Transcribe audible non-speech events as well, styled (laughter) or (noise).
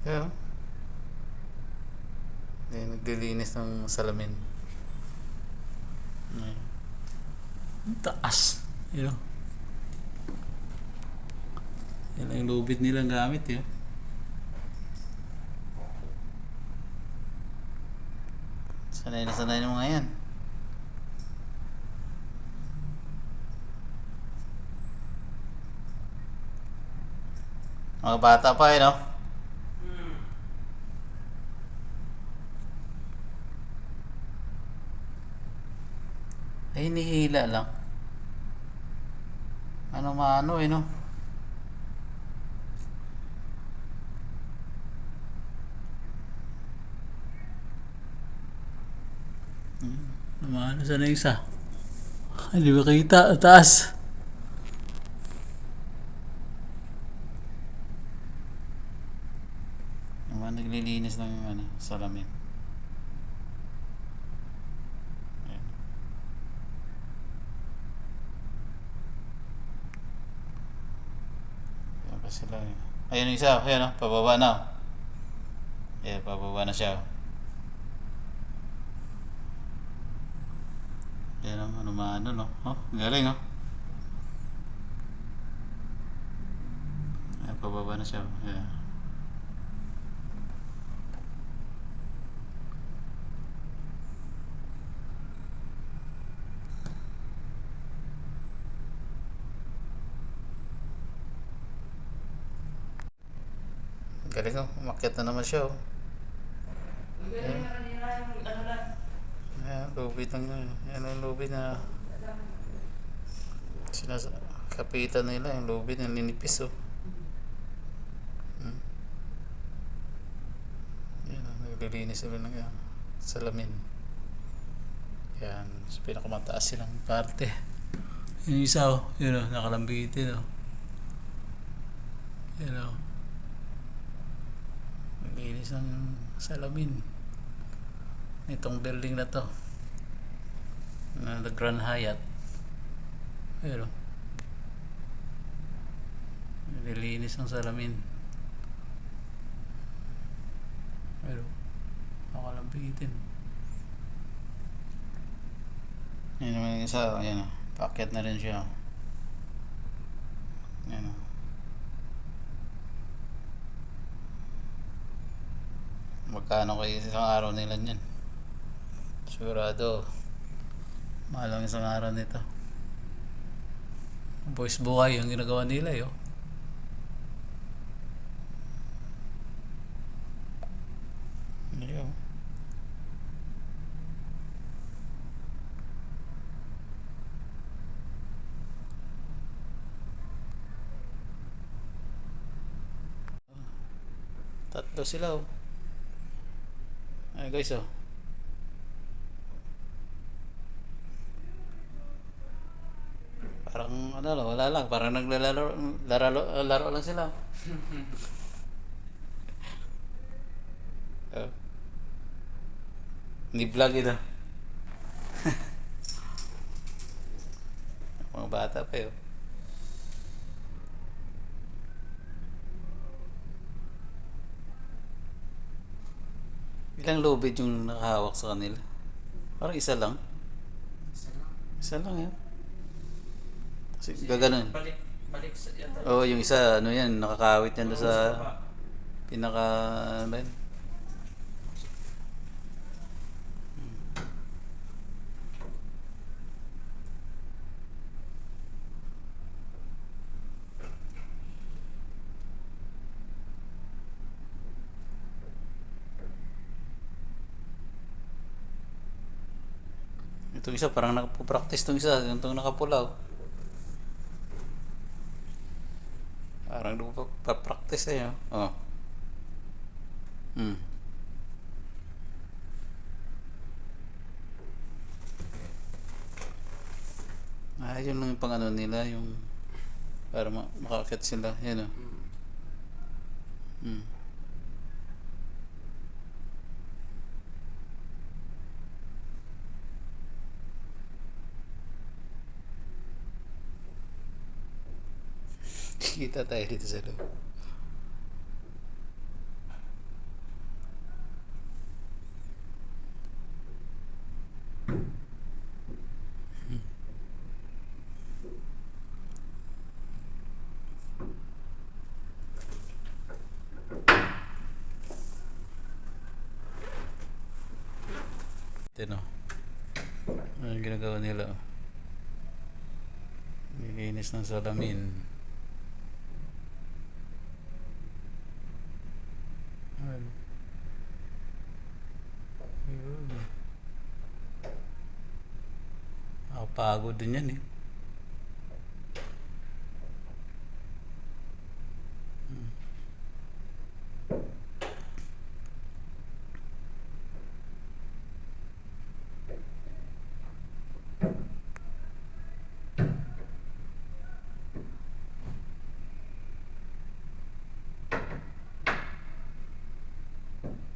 Kaya, eh, naglilinis ng salamin. Ay. Ang taas. You know? Yan yung lubid nilang gamit, yun. Sanay na sanay ng mga yan. Mga bata pa eh, no? Ay, hinihila lang. Ano maano eh, no? Hmm, Maano sa na isa? Hindi ba kita? Taas. Mga naglilinis ng ano, salamin. Ayan. Ayan sila eh. Ayun yung isa, ayan o, pababa na. oh. Ayan, pababa na siya. oh. Yan ang ano maano no. Oh, galing oh. Ayan, pababa na siya. oh. Ayan. Galing oh, umakyat na naman siya oh. Ayan. Ayan, lubid ng, yan ang lubid na sinas kapitan nila, yung lubid na ninipis oh. Hmm. Yan, naglilinis sila ng uh, salamin. Yan, sa pinakamataas silang parte. Yung isa oh, yun oh, nakalambitin oh. Yan oh. Naglinis ng salamin. Itong building na to. Na the Grand Hyatt. Pero nililinis ng salamin. Pero nakalambitin. Yan naman yung isa, yan o. Paakyat na rin siya. Yan o. Magkano kayo isang araw nila niyan? Sigurado. Mahal ang isang araw nito. Boys buhay yung ginagawa nila yo. Yo. Tatlo sila oh. Ay guys oh. Parang ano lang, wala lang. Parang naglalaro laro, laro lang sila. (laughs) oh. Hindi vlog ito. (laughs) Mga bata pa yun. Ilang lubid yung nakahawak sa kanila? Parang isa lang. Isa lang yun. Kasi gaganon. Balik, balik sa yata. Oo, oh, yung isa, ano yan, nakakawit yan doon sa pinaka, ano ba yun? Itong isa, parang nakapractice itong isa, itong nakapulaw. Parang pa-practice eh. Oh. oh. Hmm. Ah, yun lang yung pang ano nila, yung para ma- makakit sila. Yan oh. Hmm. Kita tayo dito sa loob. Ito no. Ano ginagawa nila? Nilinis ng salamin. apago o dinheirinho. Thank